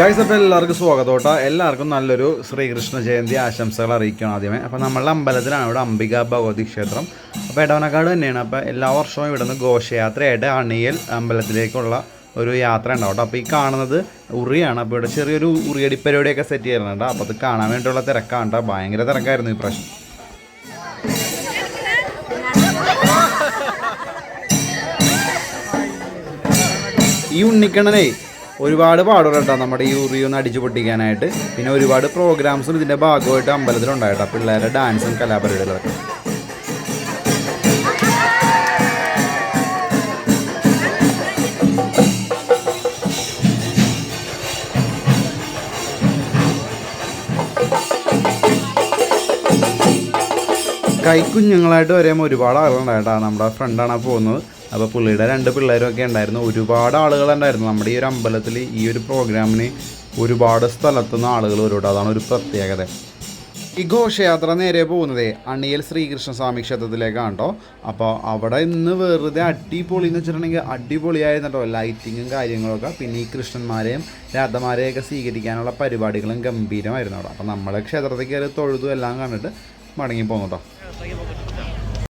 Guys അപ്പോൾ എല്ലാവർക്കും സ്വാഗതം കേട്ടോ. എല്ലാവർക്കും നല്ലൊരു ശ്രീകൃഷ്ണ ജയന്തി ആശംസകൾ അറിയിക്കണം ആദ്യമേ. അപ്പോൾ നമ്മളുടെ അമ്പലത്തിലാണ് ഇവിടെ അംബിക ഭഗവതി ക്ഷേത്രം. അപ്പോൾ ഇടവനക്കാട് തന്നെയാണ്. അപ്പോൾ എല്ലാ വർഷവും ഇവിടെ നിന്ന് ഘോഷയാത്രയായിട്ട് അണിയൽ അമ്പലത്തിലേക്കുള്ള ഒരു യാത്ര ഉണ്ടാവും അപ്പോൾ ഈ കാണുന്നത് ഉറിയാണ്. അപ്പോൾ ഇവിടെ ചെറിയൊരു ഉറിയടി പരിപാടിയൊക്കെ സെറ്റ് ചെയ്യുന്നുണ്ട് അപ്പോൾ അത് കാണാൻ വേണ്ടിയുള്ള തിരക്കാണ് കേട്ടോ. ഭയങ്കര തിരക്കായിരുന്നു ഈ പ്രശ്നം ഈ ഉണ്ണിക്കണ്ണനെ ഒരുപാട് പാടുകൾ നമ്മുടെ ഈ ഉറി ഒന്ന് അടിച്ചു പൊട്ടിക്കാനായിട്ട്. പിന്നെ ഒരുപാട് പ്രോഗ്രാംസും ഇതിന്റെ ഭാഗമായിട്ട് അമ്പലത്തിലുണ്ടായിട്ടോ. പിള്ളേരുടെ ഡാൻസും കലാപരിപാടികളൊക്കെ. കൈക്കുഞ്ഞുങ്ങളായിട്ട് വരുമ്പോൾ ഒരുപാട് ആളുകളുണ്ടായിട്ടാ നമ്മുടെ ഫ്രണ്ടാണ് പോകുന്നത്. അപ്പോൾ പുള്ളിയുടെ രണ്ട് പിള്ളേരൊക്കെ ഉണ്ടായിരുന്നു. ഒരുപാട് ആളുകൾ ഉണ്ടായിരുന്നു. നമ്മുടെ ഈ ഒരു അമ്പലത്തിൽ ഈ ഒരു പ്രോഗ്രാമിന് ഒരുപാട് സ്ഥലത്തുനിന്ന് ആളുകൾ വരും അതാണ് ഒരു പ്രത്യേകത. ഈ ഘോഷയാത്ര നേരെ പോകുന്നത് അണിയൽ ശ്രീകൃഷ്ണ സ്വാമി ക്ഷേത്രത്തിലേക്കാണ് കേട്ടോ. അപ്പോൾ അവിടെ ഇന്ന് വെറുതെ അടിപൊളി എന്ന് വെച്ചിട്ടുണ്ടെങ്കിൽ അടിപൊളിയായിരുന്നു കേട്ടോ ലൈറ്റിങ്ങും കാര്യങ്ങളൊക്കെ. പിന്നെ ഈ കൃഷ്ണന്മാരെയും രാധമാരെയൊക്കെ സ്വീകരിക്കാനുള്ള പരിപാടികളും ഗംഭീരമായിരുന്നു അവിടെ അപ്പോൾ നമ്മളെ ക്ഷേത്രത്തിൽ കയറി തൊഴുതും എല്ലാം കണ്ടിട്ട് മടങ്ങി പോന്നു കേട്ടോ